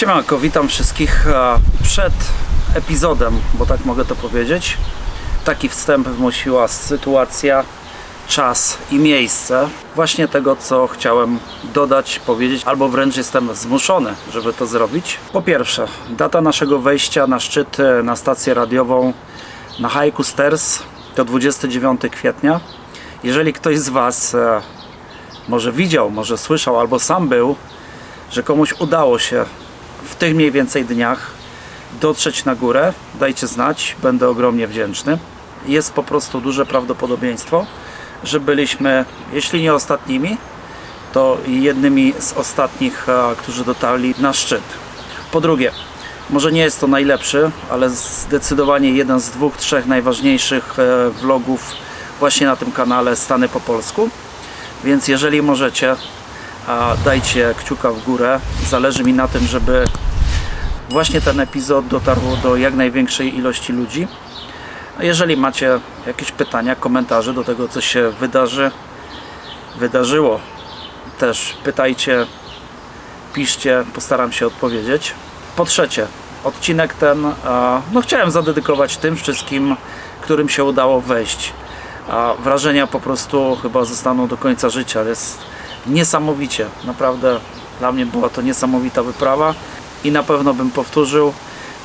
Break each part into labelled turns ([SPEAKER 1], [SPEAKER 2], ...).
[SPEAKER 1] Siemanko, witam wszystkich e, przed epizodem, bo tak mogę to powiedzieć. Taki wstęp wmusiła sytuacja, czas i miejsce. Właśnie tego, co chciałem dodać, powiedzieć, albo wręcz jestem zmuszony, żeby to zrobić. Po pierwsze, data naszego wejścia na szczyt, e, na stację radiową na Haiku Stairs to 29 kwietnia. Jeżeli ktoś z Was e, może widział, może słyszał, albo sam był, że komuś udało się w tych mniej więcej dniach dotrzeć na górę, dajcie znać, będę ogromnie wdzięczny. Jest po prostu duże prawdopodobieństwo, że byliśmy, jeśli nie ostatnimi, to jednymi z ostatnich, e, którzy dotarli na szczyt. Po drugie, może nie jest to najlepszy, ale zdecydowanie jeden z dwóch, trzech najważniejszych e, vlogów właśnie na tym kanale Stany po polsku. Więc jeżeli możecie, a dajcie kciuka w górę. Zależy mi na tym, żeby właśnie ten epizod dotarł do jak największej ilości ludzi. A jeżeli macie jakieś pytania, komentarze do tego, co się wydarzy, wydarzyło, też pytajcie, piszcie, postaram się odpowiedzieć. Po trzecie, odcinek ten no, chciałem zadedykować tym wszystkim, którym się udało wejść. A wrażenia po prostu chyba zostaną do końca życia. Jest niesamowicie, naprawdę dla mnie była to niesamowita wyprawa i na pewno bym powtórzył.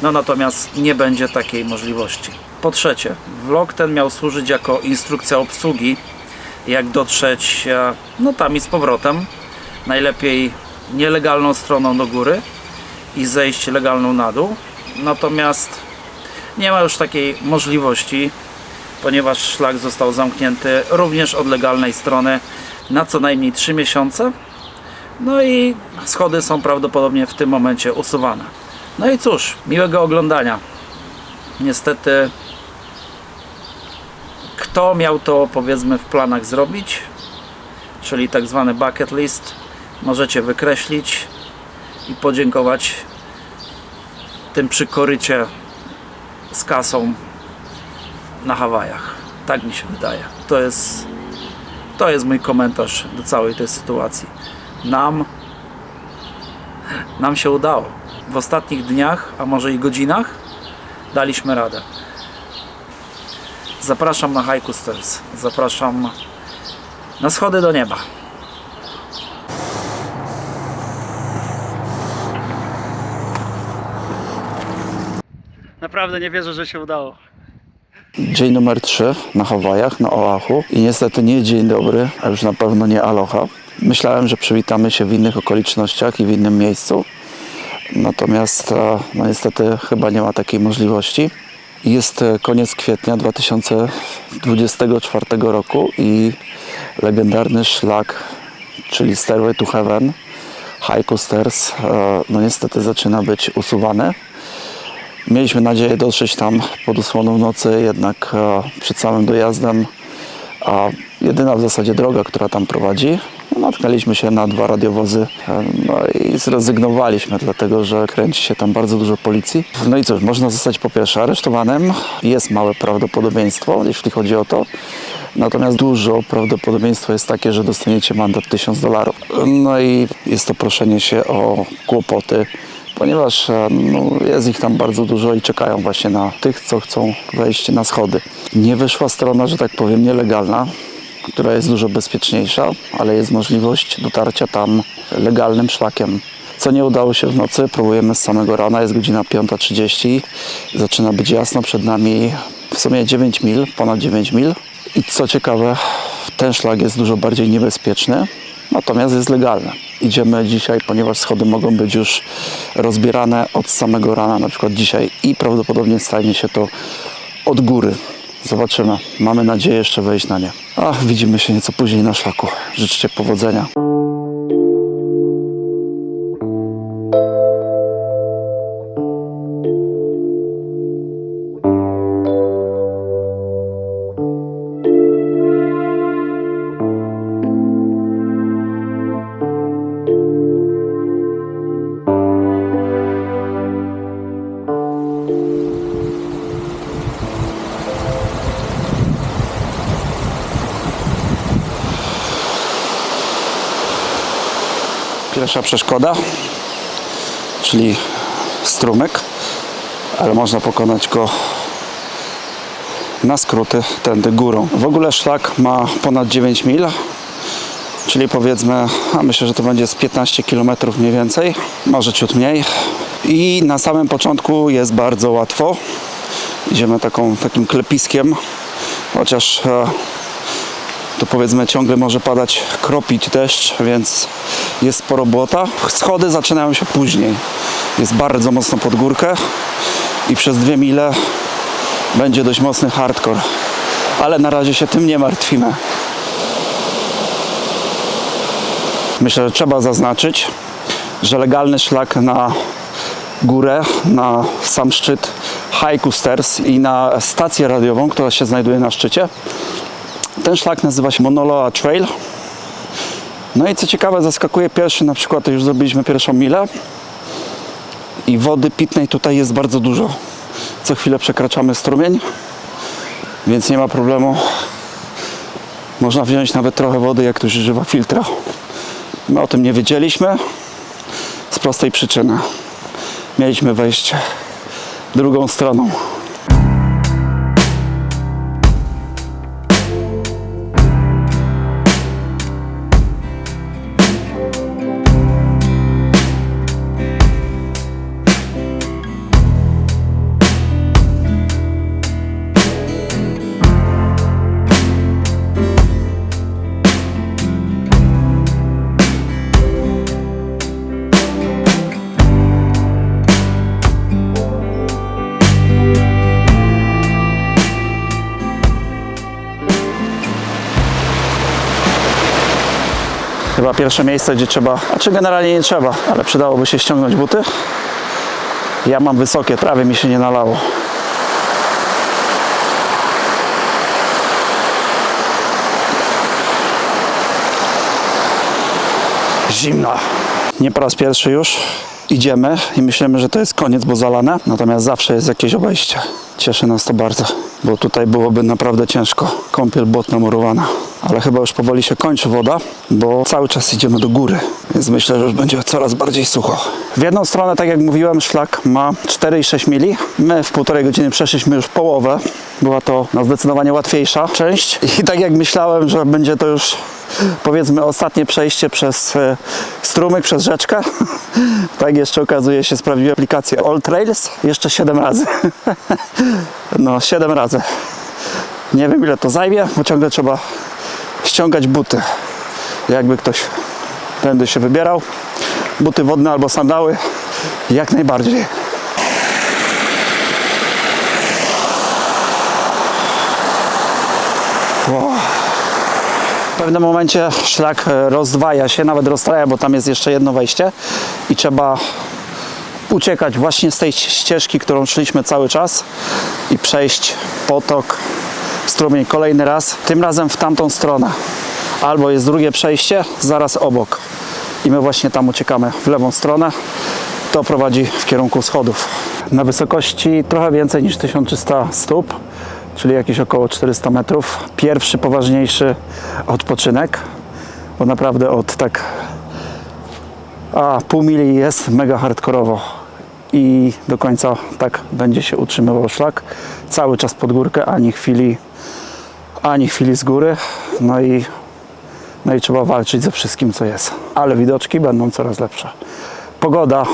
[SPEAKER 1] No natomiast nie będzie takiej możliwości. Po trzecie, vlog ten miał służyć jako instrukcja obsługi, jak dotrzeć e, no tam i z powrotem. Najlepiej nielegalną stroną do góry i zejść legalną na dół. Natomiast nie ma już takiej możliwości, ponieważ szlak został zamknięty również od legalnej strony na co najmniej 3 miesiące. No i schody są prawdopodobnie w tym momencie usuwane. No i cóż, miłego oglądania. Niestety, kto miał to powiedzmy w planach zrobić, czyli tak zwany bucket list, możecie wykreślić i podziękować tym przy korycie z kasą na Hawajach. Tak mi się wydaje. To jest, to jest mój komentarz do całej tej sytuacji. Nam, nam się udało. W ostatnich dniach, a może i godzinach, daliśmy radę. Zapraszam na Haiku Stairs. Zapraszam na schody do nieba. Naprawdę nie wierzę, że się udało.
[SPEAKER 2] Dzień numer 3 na Hawajach, na Oahu i niestety nie dzień dobry, a już na pewno nie aloha. Myślałem, że przywitamy się w innych okolicznościach i w innym miejscu, natomiast e, no niestety chyba nie ma takiej możliwości. Jest e, koniec kwietnia 2024 roku i legendarny szlak, czyli Stairway to Heaven, Haiku Stairs, e, no niestety zaczyna być usuwany. Mieliśmy nadzieję dotrzeć tam pod osłoną nocy, jednak e, przed samym dojazdem, a jedyna w zasadzie droga, która tam prowadzi, no, natknęliśmy się na dwa radiowozy e, no i zrezygnowaliśmy, dlatego że kręci się tam bardzo dużo policji. No i cóż, można zostać po pierwsze aresztowanym, jest małe prawdopodobieństwo, jeśli chodzi o to, natomiast dużo prawdopodobieństwo jest takie, że dostaniecie mandat 1000 dolarów. No i jest to proszenie się o kłopoty ponieważ no, jest ich tam bardzo dużo i czekają właśnie na tych, co chcą wejść na schody. Nie wyszła strona, że tak powiem, nielegalna, która jest dużo bezpieczniejsza, ale jest możliwość dotarcia tam legalnym szlakiem. Co nie udało się w nocy, próbujemy z samego rana, jest godzina 5.30, zaczyna być jasno, przed nami w sumie 9 mil, ponad 9 mil. I co ciekawe, ten szlak jest dużo bardziej niebezpieczny, natomiast jest legalny. Idziemy dzisiaj, ponieważ schody mogą być już rozbierane od samego rana, na przykład dzisiaj i prawdopodobnie stanie się to od góry. Zobaczymy. Mamy nadzieję jeszcze wejść na nie. A widzimy się nieco później na szlaku. Życzcie powodzenia. Przeszkoda, czyli strumyk, ale można pokonać go na skróty tędy górą. W ogóle szlak ma ponad 9 mil, czyli powiedzmy, a myślę, że to będzie z 15 km mniej więcej, może ciut mniej. I na samym początku jest bardzo łatwo. Idziemy taką, takim klepiskiem, chociaż e, to powiedzmy ciągle może padać, kropić deszcz, więc jest sporo błota. Schody zaczynają się później. Jest bardzo mocno pod górkę i przez dwie mile będzie dość mocny hardcore. Ale na razie się tym nie martwimy. Myślę, że trzeba zaznaczyć, że legalny szlak na górę, na sam szczyt Haiku Stairs i na stację radiową, która się znajduje na szczycie. Ten szlak nazywa się Monoloa Trail. No i co ciekawe, zaskakuje pierwszy, na przykład już zrobiliśmy pierwszą milę i wody pitnej tutaj jest bardzo dużo. Co chwilę przekraczamy strumień, więc nie ma problemu. Można wziąć nawet trochę wody, jak ktoś używa filtra. My o tym nie wiedzieliśmy z prostej przyczyny. Mieliśmy wejść drugą stroną. Chyba pierwsze miejsce, gdzie trzeba, a czy generalnie nie trzeba, ale przydałoby się ściągnąć buty. Ja mam wysokie, prawie mi się nie nalało. Zimna. Nie po raz pierwszy już idziemy i myślimy, że to jest koniec, bo zalane. Natomiast zawsze jest jakieś obejście. Cieszy nas to bardzo, bo tutaj byłoby naprawdę ciężko. Kąpiel błotna murowana. Ale chyba już powoli się kończy woda, bo cały czas idziemy do góry, więc myślę, że już będzie coraz bardziej sucho. W jedną stronę, tak jak mówiłem, szlak ma 4,6 mili. My w półtorej godziny przeszliśmy już połowę. Była to no, zdecydowanie łatwiejsza część i tak jak myślałem, że będzie to już powiedzmy ostatnie przejście przez e, strumyk, przez rzeczkę. tak jeszcze okazuje się, sprawdziłem aplikację All Trails jeszcze 7 razy. no 7 razy. Nie wiem ile to zajmie, bo ciągle trzeba ściągać buty. Jakby ktoś tędy się wybierał. Buty wodne albo sandały, jak najbardziej. W pewnym momencie szlak e, rozdwaja się, nawet rozstraja, bo tam jest jeszcze jedno wejście i trzeba uciekać właśnie z tej ścieżki, którą szliśmy cały czas i przejść potok, strumień kolejny raz, tym razem w tamtą stronę. Albo jest drugie przejście zaraz obok i my właśnie tam uciekamy w lewą stronę. To prowadzi w kierunku schodów. Na wysokości trochę więcej niż 1300 stóp, czyli jakieś około 400 metrów. Pierwszy poważniejszy odpoczynek, bo naprawdę od tak a pół mili jest mega hardkorowo i do końca tak będzie się utrzymywał szlak. Cały czas pod górkę, ani chwili, ani chwili z góry. No i, no i trzeba walczyć ze wszystkim, co jest. Ale widoczki będą coraz lepsze. Pogoda,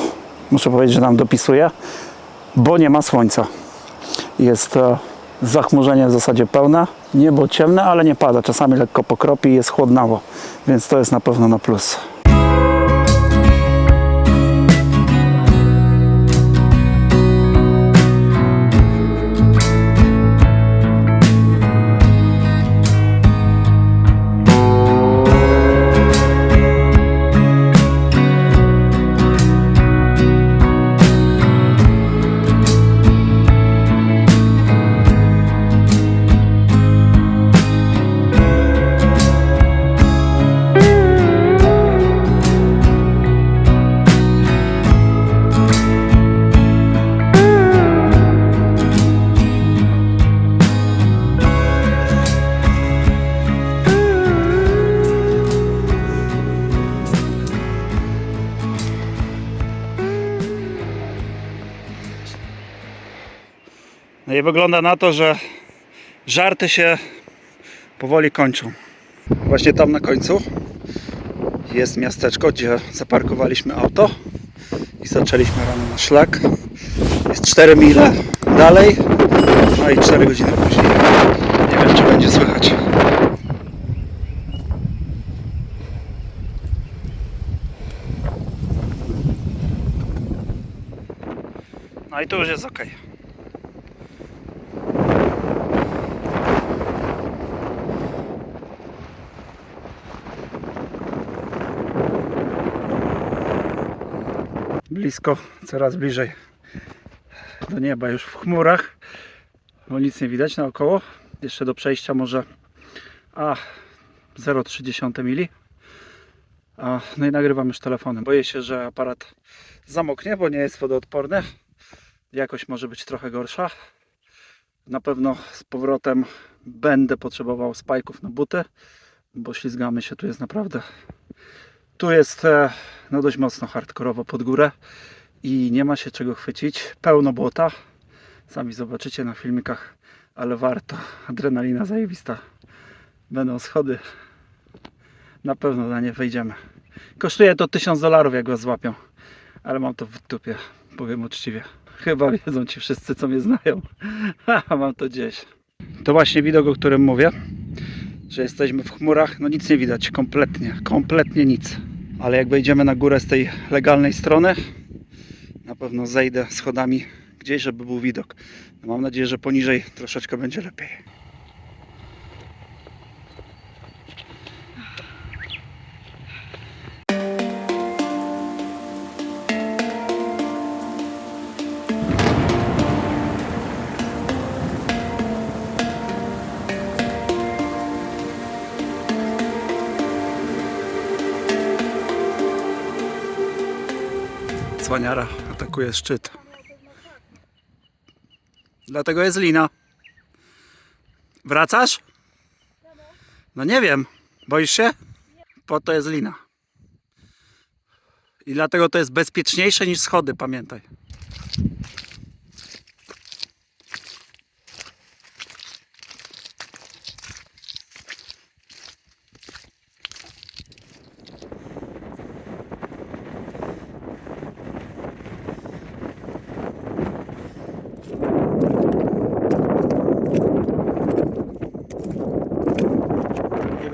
[SPEAKER 2] muszę powiedzieć, że nam dopisuje, bo nie ma słońca. Jest e, zachmurzenie w zasadzie pełne, niebo ciemne, ale nie pada. Czasami lekko pokropi i jest chłodnawo, więc to jest na pewno na plus.
[SPEAKER 1] Wygląda na to, że żarty się powoli kończą. Właśnie tam na końcu jest miasteczko, gdzie zaparkowaliśmy auto i zaczęliśmy rano na szlak. Jest 4 mile dalej, no i 4 godziny później. Nie wiem, czy będzie słychać. No i tu już jest ok. Blisko, coraz bliżej do nieba, już w chmurach, bo nic nie widać naokoło. Jeszcze do przejścia może a 0,3 mili. A, no i nagrywam już telefonem. Boję się, że aparat zamoknie, bo nie jest wodoodporny. Jakość może być trochę gorsza. Na pewno z powrotem będę potrzebował spajków na buty, bo ślizgamy się. Tu jest naprawdę. Tu jest e, no dość mocno hardkorowo pod górę i nie ma się czego chwycić. Pełno błota. Sami zobaczycie na filmikach, ale warto. Adrenalina zajebista. Będą schody. Na pewno na nie wejdziemy. Kosztuje to 1000 dolarów, jak go złapią. Ale mam to w dupie, powiem uczciwie. Chyba wiedzą ci wszyscy, co mnie znają. Mam to gdzieś. To właśnie widok, o którym mówię. Że jesteśmy w chmurach. No nic nie widać, kompletnie. Kompletnie nic. Ale jak wejdziemy na górę z tej legalnej strony, na pewno zejdę schodami gdzieś, żeby był widok. No mam nadzieję, że poniżej troszeczkę będzie lepiej. Cwaniara atakuje szczyt. Dlatego jest lina. Wracasz? No nie wiem. Boisz się? Po to jest lina. I dlatego to jest bezpieczniejsze niż schody, pamiętaj.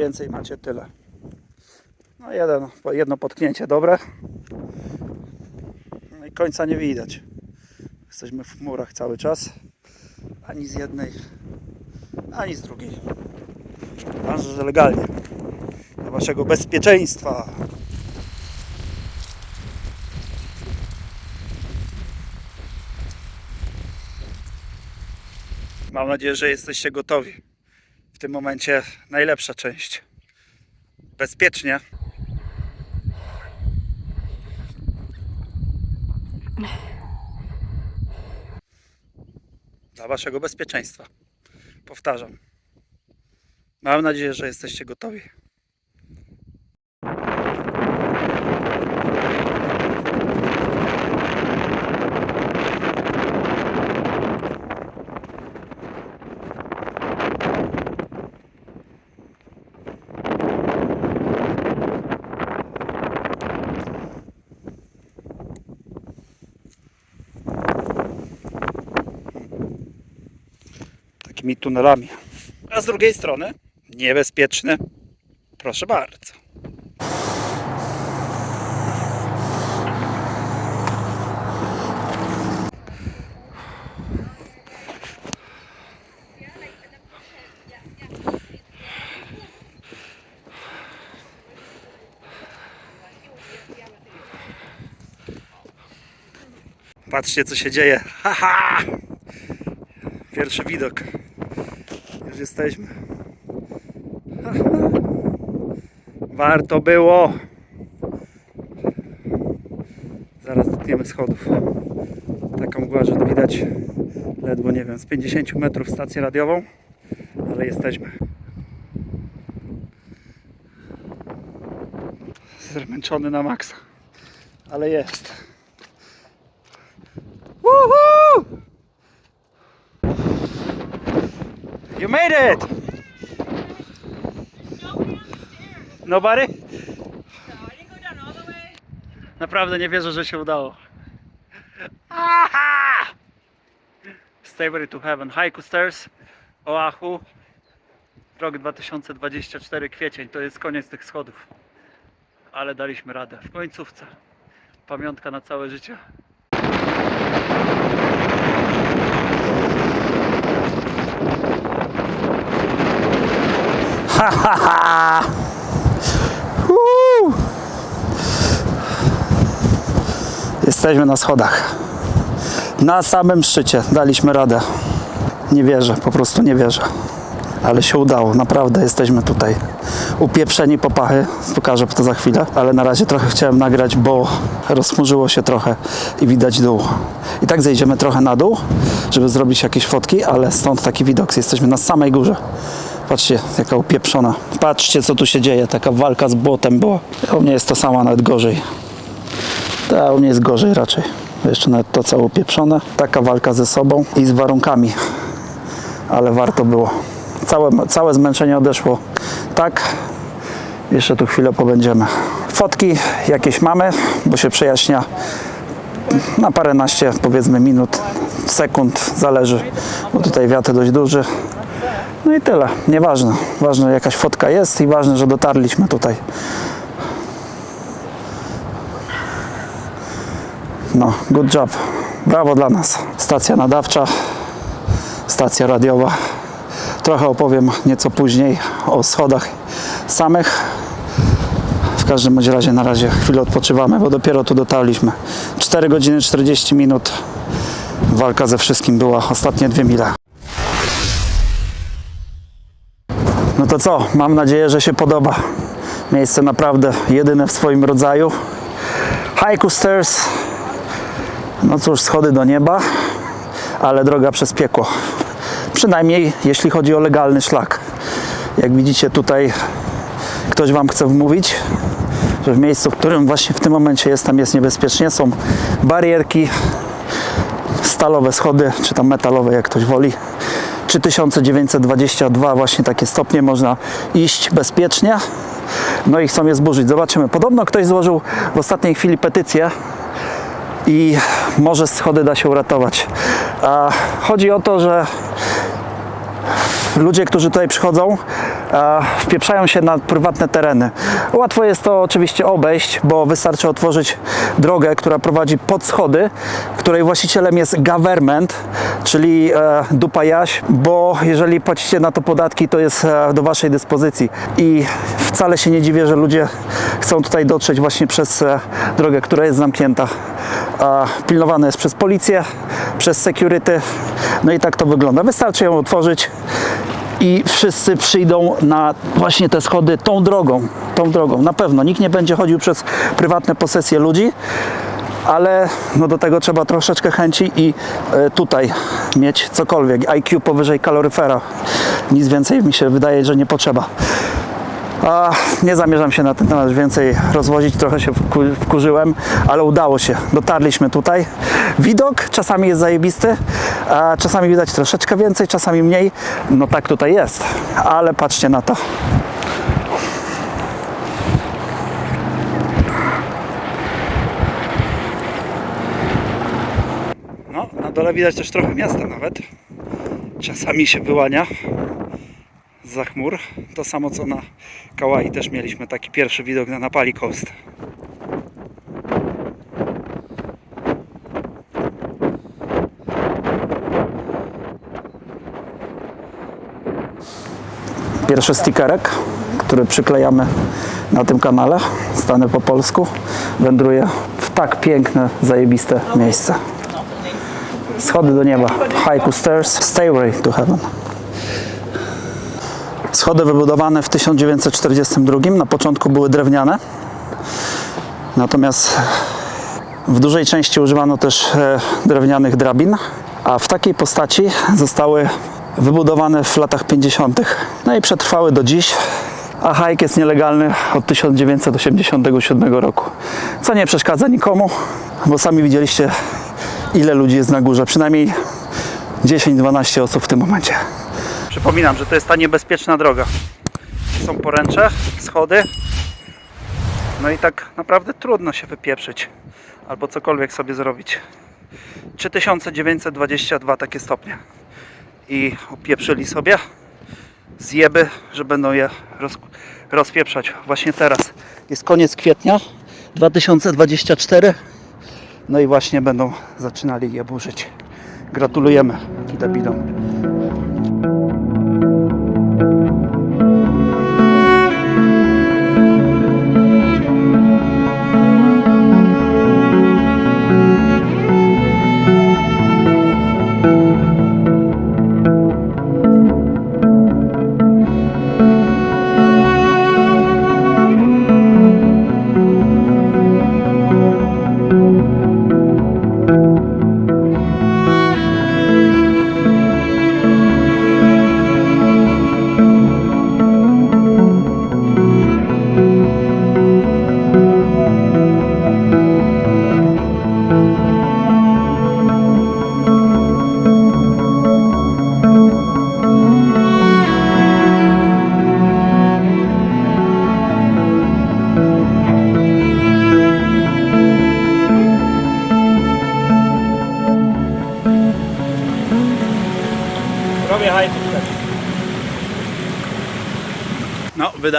[SPEAKER 1] Więcej macie tyle. No jeden, jedno potknięcie dobre. No i końca nie widać. Jesteśmy w chmurach cały czas. Ani z jednej, ani z drugiej. Ważne, że legalnie. Dla waszego bezpieczeństwa. Mam nadzieję, że jesteście gotowi. W tym momencie najlepsza część. Bezpiecznie. Dla waszego bezpieczeństwa. Powtarzam. Mam nadzieję, że jesteście gotowi. Takimi tunelami. A z drugiej strony niebezpieczne. Proszę bardzo. Patrzcie co się dzieje. Haha! Pierwszy widok. Już jesteśmy. Warto było. Zaraz dotkniemy schodów. Taką mgła, że widać ledwo, nie wiem, z 50 metrów stację radiową, ale jesteśmy. Zmęczony na maksa, ale jest. Made it! Nobody? Naprawdę nie wierzę, że się udało. Aha! Stairway to Heaven, Haiku Stairs, Oahu, rok 2024, kwiecień, to jest koniec tych schodów. Ale daliśmy radę, w końcówce. Pamiątka na całe życie. Ha, ha! Jesteśmy na schodach. Na samym szczycie daliśmy radę. Nie wierzę, po prostu nie wierzę. Ale się udało, naprawdę jesteśmy tutaj. Upieprzeni po pachy, pokażę to za chwilę, ale na razie trochę chciałem nagrać, bo rozchmurzyło się trochę i widać dół. I tak zejdziemy trochę na dół, żeby zrobić jakieś fotki, ale stąd taki widok. Jesteśmy na samej górze. Patrzcie, jaka upieprzona. Patrzcie, co tu się dzieje. Taka walka z błotem była. U mnie jest to samo, nawet gorzej. Tak, u mnie jest gorzej raczej. Jeszcze nawet to całe upieprzone. Taka walka ze sobą i z warunkami. Ale warto było. Całe, całe zmęczenie odeszło. Tak, jeszcze tu chwilę pobędziemy. Fotki jakieś mamy, bo się przejaśnia na paręnaście powiedzmy minut, sekund, zależy, bo tutaj wiatr dość duży. No i tyle, nieważne. Ważne, jakaś fotka jest i ważne, że dotarliśmy tutaj. No, good job. Brawo dla nas. Stacja nadawcza, stacja radiowa. Trochę opowiem nieco później o schodach samych. W każdym bądź razie na razie chwilę odpoczywamy, bo dopiero tu dotarliśmy. 4 godziny 40 minut. Walka ze wszystkim była ostatnie dwie mile. No to co? Mam nadzieję, że się podoba. Miejsce naprawdę jedyne w swoim rodzaju. Haiku Stairs. No cóż, schody do nieba, ale droga przez piekło. Przynajmniej jeśli chodzi o legalny szlak. Jak widzicie tutaj ktoś Wam chce wmówić, że w miejscu, w którym właśnie w tym momencie jestem jest niebezpiecznie. Są barierki, stalowe schody, czy tam metalowe jak ktoś woli. 3922 właśnie takie stopnie można iść bezpiecznie. No i chcą je zburzyć. Zobaczymy. Podobno ktoś złożył w ostatniej chwili petycję i może schody da się uratować. A chodzi o to, że ludzie, którzy tutaj przychodzą, wpieprzają się na prywatne tereny. Łatwo jest to oczywiście obejść, bo wystarczy otworzyć drogę, która prowadzi pod schody, której właścicielem jest government, czyli e, dupa jaś, bo jeżeli płacicie na to podatki, to jest e, do waszej dyspozycji. I wcale się nie dziwię, że ludzie chcą tutaj dotrzeć właśnie przez e, drogę, która jest zamknięta. Pilnowane jest przez policję, przez security. No i tak to wygląda. Wystarczy ją otworzyć i wszyscy przyjdą na właśnie te schody tą drogą, tą drogą. Na pewno nikt nie będzie chodził przez prywatne posesje ludzi, ale no do tego trzeba troszeczkę chęci i e, tutaj mieć cokolwiek. IQ powyżej kaloryfera. Nic więcej mi się wydaje, że nie potrzeba. A nie zamierzam się na ten temat więcej rozwozić, trochę się wku- wkurzyłem, ale udało się. Dotarliśmy tutaj. Widok czasami jest zajebisty, czasami widać troszeczkę więcej, czasami mniej. No tak tutaj jest, ale patrzcie na to. No, na dole widać też trochę miasta nawet. Czasami się wyłania za chmur. To samo co na Kauai też mieliśmy taki pierwszy widok na Napali Coast. Pierwszy stickerek, który przyklejamy na tym kanale, stanę po polsku, wędruje w tak piękne, zajebiste miejsce. Schody do nieba, Haiku Stairs, Stairway to Heaven. Schody wybudowane w 1942, na początku były drewniane. Natomiast w dużej części używano też e, drewnianych drabin, a w takiej postaci zostały wybudowane w latach 50. No i przetrwały do dziś. A hajk jest nielegalny od 1987 roku. Co nie przeszkadza nikomu, bo sami widzieliście ile ludzi jest na górze. Przynajmniej 10-12 osób w tym momencie. Przypominam, że to jest ta niebezpieczna droga. Są poręcze, schody. No i tak naprawdę trudno się wypieprzyć albo cokolwiek sobie zrobić. 3922 takie stopnie. I opieprzyli sobie zjeby, że będą je roz, rozpieprzać. Właśnie teraz jest koniec kwietnia 2024. No i właśnie będą zaczynali je burzyć. Gratulujemy debilom.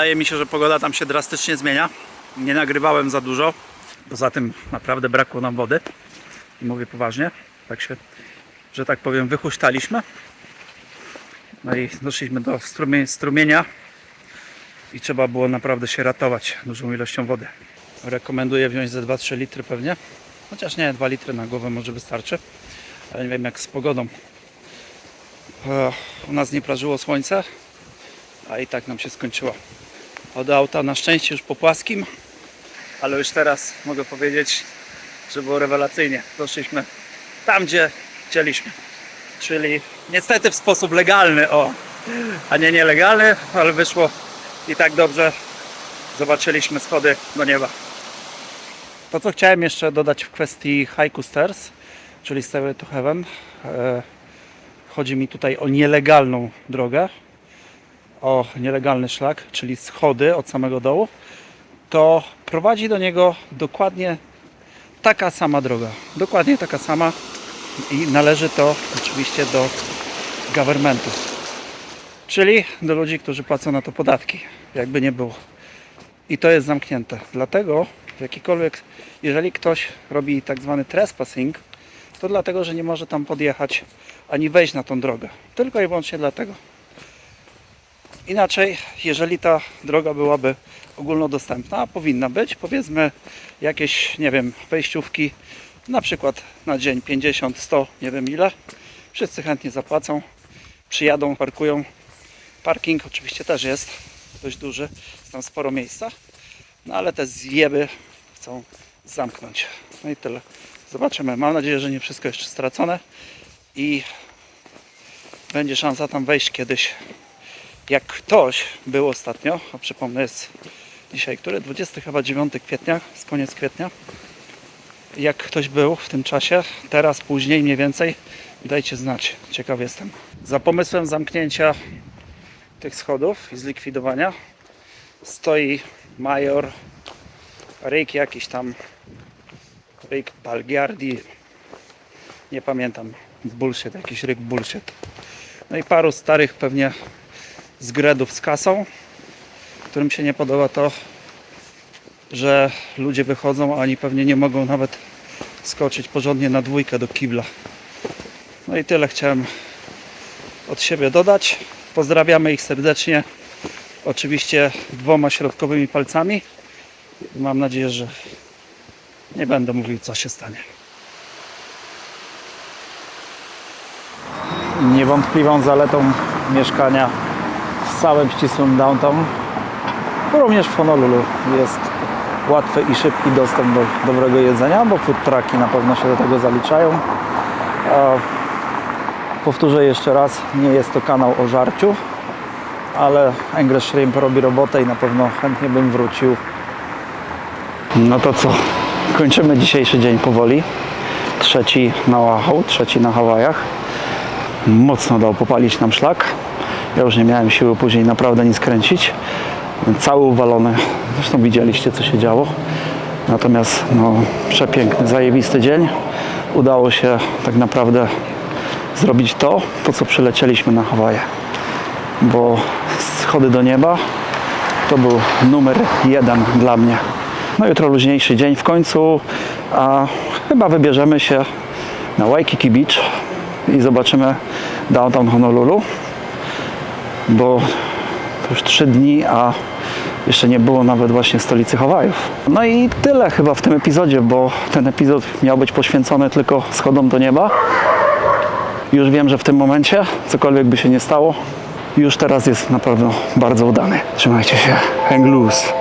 [SPEAKER 1] Wydaje mi się, że pogoda tam się drastycznie zmienia. Nie nagrywałem za dużo. Poza tym naprawdę brakło nam wody. I mówię poważnie. Tak się, że tak powiem, wychuśtaliśmy. No i doszliśmy do strumie, strumienia. I trzeba było naprawdę się ratować dużą ilością wody. Rekomenduję wziąć ze 2-3 litry pewnie. Chociaż nie, 2 litry na głowę może wystarczy. Ale nie wiem jak z pogodą. E, U nas nie prażyło słońce, a i tak nam się skończyło. Od auta na szczęście już po płaskim, ale już teraz mogę powiedzieć, że było rewelacyjnie. Doszliśmy tam, gdzie chcieliśmy. Czyli niestety w sposób legalny, o, a nie nielegalny, ale wyszło i tak dobrze. Zobaczyliśmy schody do nieba. To, co chciałem jeszcze dodać w kwestii Haiku Stairs, czyli Stairway to Heaven, e, Chodzi mi tutaj o nielegalną drogę, o nielegalny szlak, czyli schody od samego dołu. To prowadzi do niego dokładnie taka sama droga. Dokładnie taka sama i należy to oczywiście do governmentu. Czyli do ludzi, którzy płacą na to podatki, jakby nie było. I to jest zamknięte. Dlatego jakikolwiek, jeżeli ktoś robi tak zwany trespassing, to dlatego, że nie może tam podjechać ani wejść na tą drogę. Tylko i wyłącznie dlatego. Inaczej, jeżeli ta droga byłaby ogólnodostępna, powinna być, powiedzmy jakieś, nie wiem, wejściówki, na przykład na dzień 50, 100, nie wiem ile, wszyscy chętnie zapłacą, przyjadą, parkują. Parking oczywiście też jest dość duży, jest tam sporo miejsca, no ale te zjeby chcą zamknąć. No i tyle. Zobaczymy. Mam nadzieję, że nie wszystko jeszcze stracone i będzie szansa tam wejść kiedyś. Jak ktoś był ostatnio, a przypomnę jest dzisiaj, który? 20 chyba 9 kwietnia, z koniec kwietnia. Jak ktoś był w tym czasie, teraz, później mniej więcej, dajcie znać. Ciekaw jestem. Za pomysłem zamknięcia tych schodów i zlikwidowania stoi major Ryk jakiś tam Ryk Balgiardi nie pamiętam bullshit, jakiś ryk bullshit no i paru starych pewnie zgredów z kasą. Którym się nie podoba to że ludzie wychodzą, a oni pewnie nie mogą nawet skoczyć porządnie na dwójkę do kibla. No i tyle chciałem od siebie dodać. Pozdrawiamy ich serdecznie oczywiście dwoma środkowymi palcami. Mam nadzieję, że nie będę mówił, co się stanie. Niewątpliwą zaletą mieszkania całym ścisłym downtown, również w Honolulu, jest łatwy i szybki dostęp do dobrego jedzenia, bo food trucki na pewno się do tego zaliczają. Powtórzę jeszcze raz, nie jest to kanał o żarciu, ale English Shrimp robi robotę i na pewno chętnie bym wrócił. No to co? Kończymy dzisiejszy dzień powoli. Trzeci na Oahu, trzeci na Hawajach. Mocno dał popalić nam szlak.
[SPEAKER 2] Ja już nie miałem siły później naprawdę nic kręcić. Cały uwalony. Zresztą widzieliście, co się działo. Natomiast no, przepiękny, zajebisty dzień. Udało się tak naprawdę zrobić to, po co przylecieliśmy na Hawaje. Bo schody do nieba to był numer jeden dla mnie. No jutro luźniejszy dzień w końcu, a chyba wybierzemy się na Waikiki Beach i zobaczymy downtown Honolulu, bo to już trzy dni, a jeszcze nie było nawet właśnie stolicy Hawajów. No i tyle chyba w tym epizodzie, bo ten epizod miał być poświęcony tylko schodom do nieba. Już wiem, że w tym momencie, cokolwiek by się nie stało, już teraz jest na pewno bardzo udany. Trzymajcie się. Hang loose.